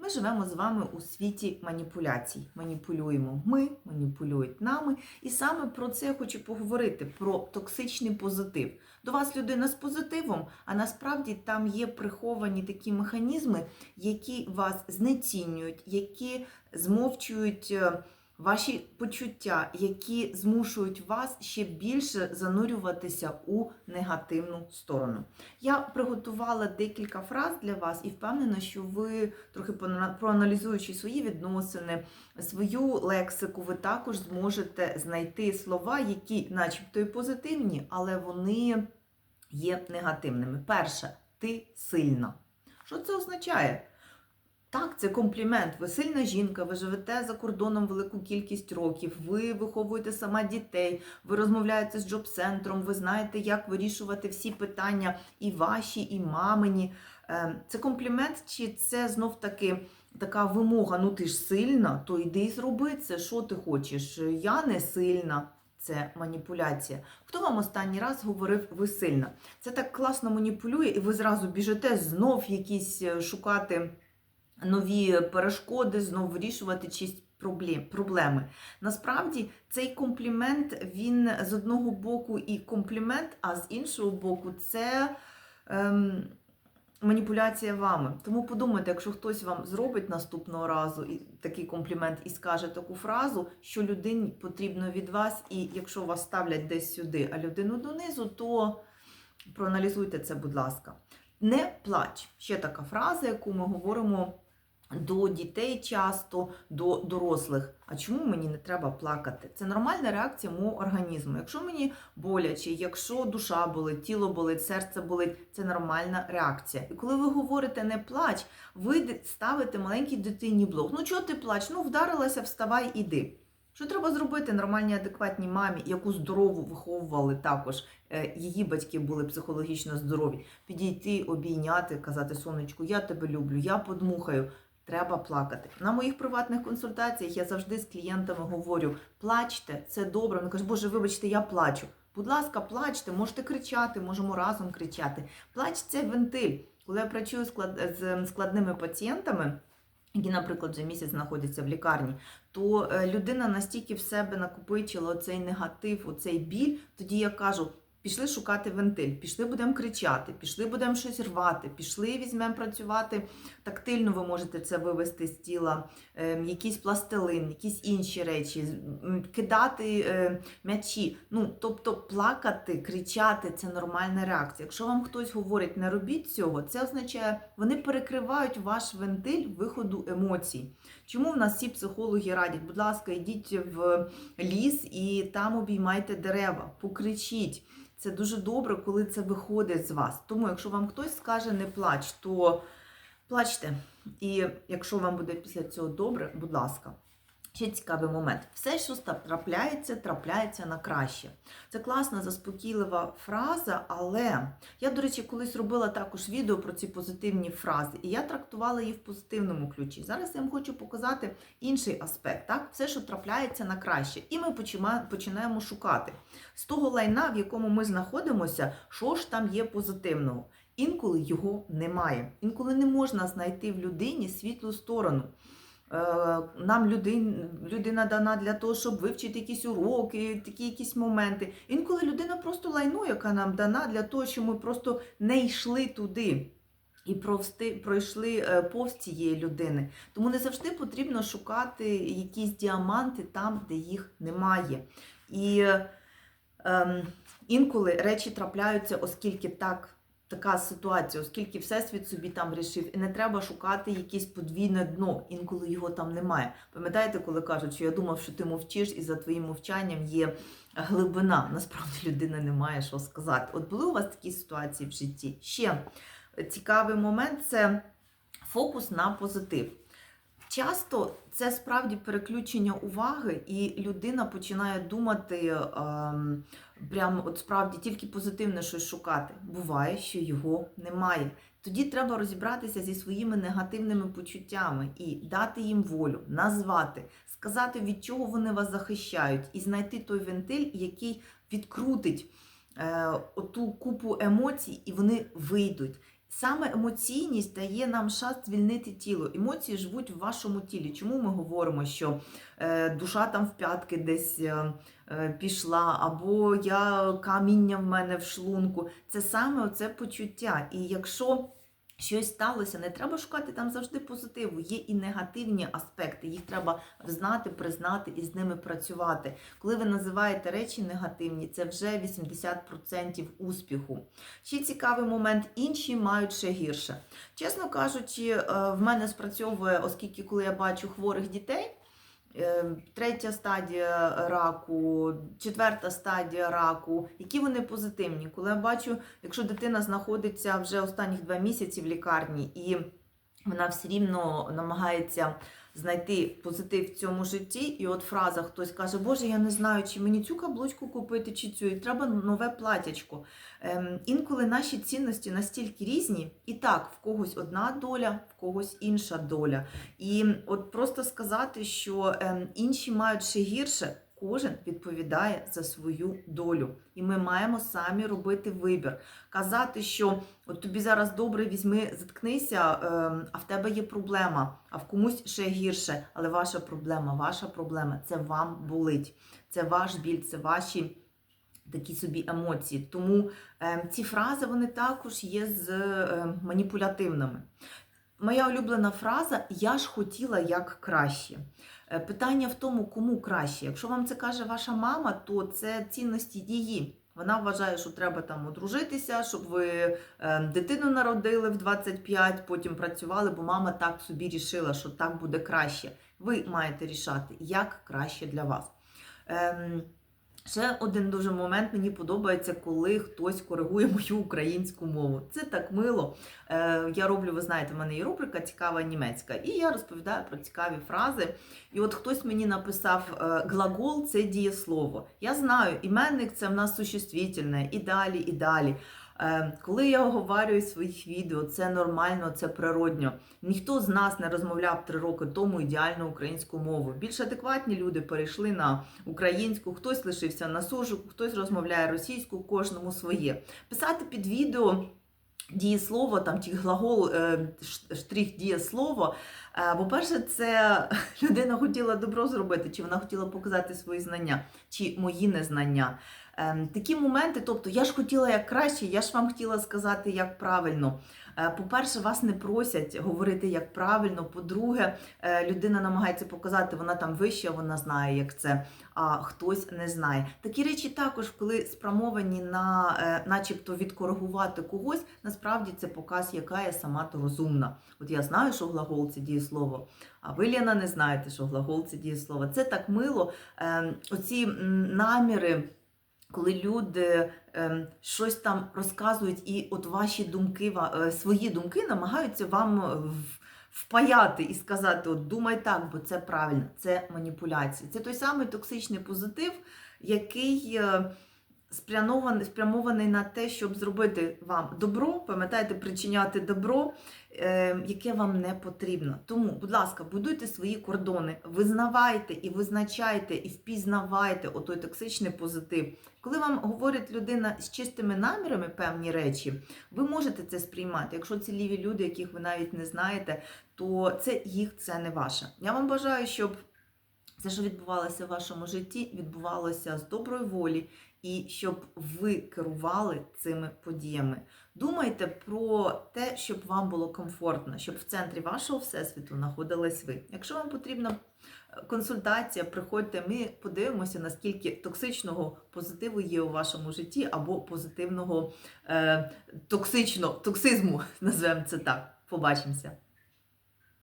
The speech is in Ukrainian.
Ми живемо з вами у світі маніпуляцій. Маніпулюємо ми, маніпулюють нами. І саме про це я хочу поговорити: про токсичний позитив. До вас людина з позитивом, а насправді там є приховані такі механізми, які вас знецінюють, які змовчують. Ваші почуття, які змушують вас ще більше занурюватися у негативну сторону. Я приготувала декілька фраз для вас і впевнена, що ви, трохи проаналізуючи свої відносини, свою лексику, ви також зможете знайти слова, які, начебто, і позитивні, але вони є негативними. Перше, ти сильна. Що це означає? Так, це комплімент. Ви сильна жінка, ви живете за кордоном велику кількість років, ви виховуєте сама дітей, ви розмовляєте з джоб-центром, ви знаєте, як вирішувати всі питання і ваші, і мамині. Е, Це комплімент, чи це знов таки така вимога? Ну ти ж сильна, то йди і зроби це. Що ти хочеш? Я не сильна. Це маніпуляція. Хто вам останній раз говорив ви сильна? Це так класно маніпулює, і ви зразу біжите знов якісь е, шукати нові перешкоди, знов вирішувати проблем- проблеми. Насправді цей комплімент він з одного боку і комплімент, а з іншого боку, це ем, маніпуляція вами. Тому подумайте, якщо хтось вам зробить наступного разу такий комплімент і скаже таку фразу, що людині потрібно від вас, і якщо вас ставлять десь сюди, а людину донизу, то проаналізуйте це, будь ласка. Не плач. Ще така фраза, яку ми говоримо до дітей часто, до дорослих. А чому мені не треба плакати? Це нормальна реакція мого організму. Якщо мені боляче, якщо душа болить, тіло болить, серце болить, це нормальна реакція. І коли ви говорите не плач, ви ставите маленькій дитині блок. Ну чого ти плач? Ну вдарилася, вставай, іди. Що треба зробити нормальній адекватній мамі, яку здорову виховували також? е, Її батьки були психологічно здорові. Підійти, обійняти, казати сонечку, я тебе люблю, я подмухаю. Треба плакати. На моїх приватних консультаціях я завжди з клієнтами говорю: плачте, це добре. Вони кажуть, Боже, вибачте, я плачу. Будь ласка, плачте, можете кричати, можемо разом кричати. Плач це вентиль. Коли я працюю з складними пацієнтами, які, наприклад, вже місяць знаходяться в лікарні, то е, людина настільки в себе накопичила цей негатив, оцей біль, тоді я кажу. Пішли шукати вентиль, пішли будемо кричати, пішли будемо щось рвати, пішли візьмемо працювати тактильно. Ви можете це вивести з тіла, ем, якийсь пластилин, якісь інші речі, кидати е, м'ячі. Ну, тобто плакати, кричати це нормальна реакція. Якщо вам хтось говорить, не робіть цього, це означає, вони перекривають ваш вентиль виходу емоцій. Чому в нас всі психологи радять? Будь ласка, йдіть в ліс і там обіймайте дерева, покричіть. Це дуже добре, коли це виходить з вас. Тому, якщо вам хтось скаже не плач, то плачте. І якщо вам буде після цього добре, будь ласка. Ще цікавий момент. Все, що трапляється, трапляється на краще. Це класна, заспокійлива фраза, але я, до речі, колись робила також відео про ці позитивні фрази, і я трактувала її в позитивному ключі. Зараз я вам хочу показати інший аспект. Так? Все, що трапляється на краще. І ми починаємо шукати з того лайна, в якому ми знаходимося, що ж там є позитивного. Інколи його немає. Інколи не можна знайти в людині світлу сторону. Е, Нам людин, людина дана для того, щоб вивчити якісь уроки, такі якісь моменти. Інколи людина просто лайно, яка нам дана для того, щоб ми просто не йшли туди. І пройшли е, повз цієї людини. Тому не завжди потрібно шукати якісь діаманти там, де їх немає. І ем, інколи речі трапляються, оскільки так, така ситуація, оскільки Всесвіт собі там рішив, і не треба шукати якесь подвійне дно, інколи його там немає. Пам'ятаєте, коли кажуть, що я думав, що ти мовчиш, і за твоїм мовчанням є глибина. Насправді людина не має що сказати. От були у вас такі ситуації в житті? Ще цікавий момент це фокус на позитив. Часто це справді переключення уваги, і людина починає думати ем, прямо от справді тільки позитивне щось шукати. Буває, що його немає. Тоді треба розібратися зі своїми негативними почуттями і дати їм волю, назвати, сказати, від чого вони вас захищають, і знайти той вентиль, який відкрутить оту купу емоцій, і вони вийдуть. Саме емоційність дає нам шанс звільнити тіло. Емоції живуть в вашому тілі. Чому ми говоримо, що е, душа там в п'ятки десь е, е, пішла, або я каміння в мене в шлунку? Це саме оце почуття. І якщо щось сталося, не треба шукати там завжди позитиву. Є і негативні аспекти. Їх треба знати, признати і з ними працювати. Коли ви називаєте речі негативні, це вже 80% успіху. Ще цікавий момент, інші мають ще гірше. Чесно кажучи, е, в мене спрацьовує, оскільки коли я бачу хворих дітей. Е, Третя стадія раку, четверта стадія раку, які вони позитивні. Коли я бачу, якщо дитина знаходиться вже останніх два місяці в лікарні, і вона все рівно намагається знайти позитив в цьому житті, і от фраза хтось каже, Боже, я не знаю, чи мені цю каблучку купити, чи цю, і треба нове платячко. Ем, інколи наші цінності настільки різні, і так, в когось одна доля, в когось інша доля. І от просто сказати, що ем, інші мають ще гірше. Кожен відповідає за свою долю, і ми маємо самі робити вибір. Казати, що от тобі зараз добре візьми, заткнися, ем, а в тебе є проблема, а в комусь ще гірше. Але ваша проблема, ваша проблема це вам болить, це ваш біль, це ваші такі собі емоції. Тому ем, ці фрази вони також є з ем, маніпулятивними. Моя улюблена фраза Я ж хотіла як краще. Е, Питання в тому, кому краще. Якщо вам це каже ваша мама, то це цінності її. Вона вважає, що треба там одружитися, щоб ви е, дитину народили в 25, потім працювали, бо мама так собі рішила, що так буде краще. Ви маєте рішати, як краще для вас. Ще один дуже момент мені подобається, коли хтось коригує мою українську мову. Це так мило. Е, я роблю, ви знаєте, в мене є рубрика Цікава німецька, і я розповідаю про цікаві фрази. І от хтось мені написав: е, глагол це дієслово. Я знаю, іменник це в нас существительне, і далі, і далі. Е, Коли я оговарюю своїх відео, це нормально, це природньо. Ніхто з нас не розмовляв три роки тому ідеально українську мову. Більш адекватні люди перейшли на українську, хтось лишився на суржику, хтось розмовляє російську, кожному своє. Писати під відео. Дієслово там чи глагол е, штрих дієслово. Е, По-перше, це людина хотіла добро зробити, чи вона хотіла показати свої знання, чи мої незнання. Ем, Такі моменти, тобто я ж хотіла як краще, я ж вам хотіла сказати, як правильно. Е, По-перше, вас не просять говорити як правильно. По-друге, е, людина намагається показати, вона там вища, вона знає, як це, а хтось не знає. Такі речі також, коли спрямовані на е, начебто відкоригувати когось, насправді це показ, яка я сама то розумна. От я знаю, що глагол це дієслово, а ви, Лена, не знаєте, що глагол це дієслово. Це так мило. Ем, Оці наміри коли люди ем, щось там розказують, і от ваші думки, е, свої думки намагаються вам е, впаяти і сказати: от думай так, бо це правильно, це маніпуляція. Це той самий токсичний позитив, який. Спрямований, спрямований на те, щоб зробити вам добро, пам'ятаєте, причиняти добро, е, яке вам не потрібно. Тому, будь ласка, будуйте свої кордони, визнавайте і визначайте, і впізнавайте отой токсичний позитив. Коли вам говорить людина з чистими намірами певні речі, ви можете це сприймати. Якщо це ліві люди, яких ви навіть не знаєте, то це їх, це не ваше. Я вам бажаю, щоб все, що відбувалося в вашому житті, відбувалося з доброї волі, і щоб ви керували цими подіями. Думайте про те, щоб вам було комфортно, щоб в центрі вашого всесвіту знаходились ви. Якщо вам потрібна е, консультація, приходьте, ми подивимося, наскільки токсичного позитиву є у вашому житті, або позитивного е, токсично, токсизму, назвемо це так. Побачимося.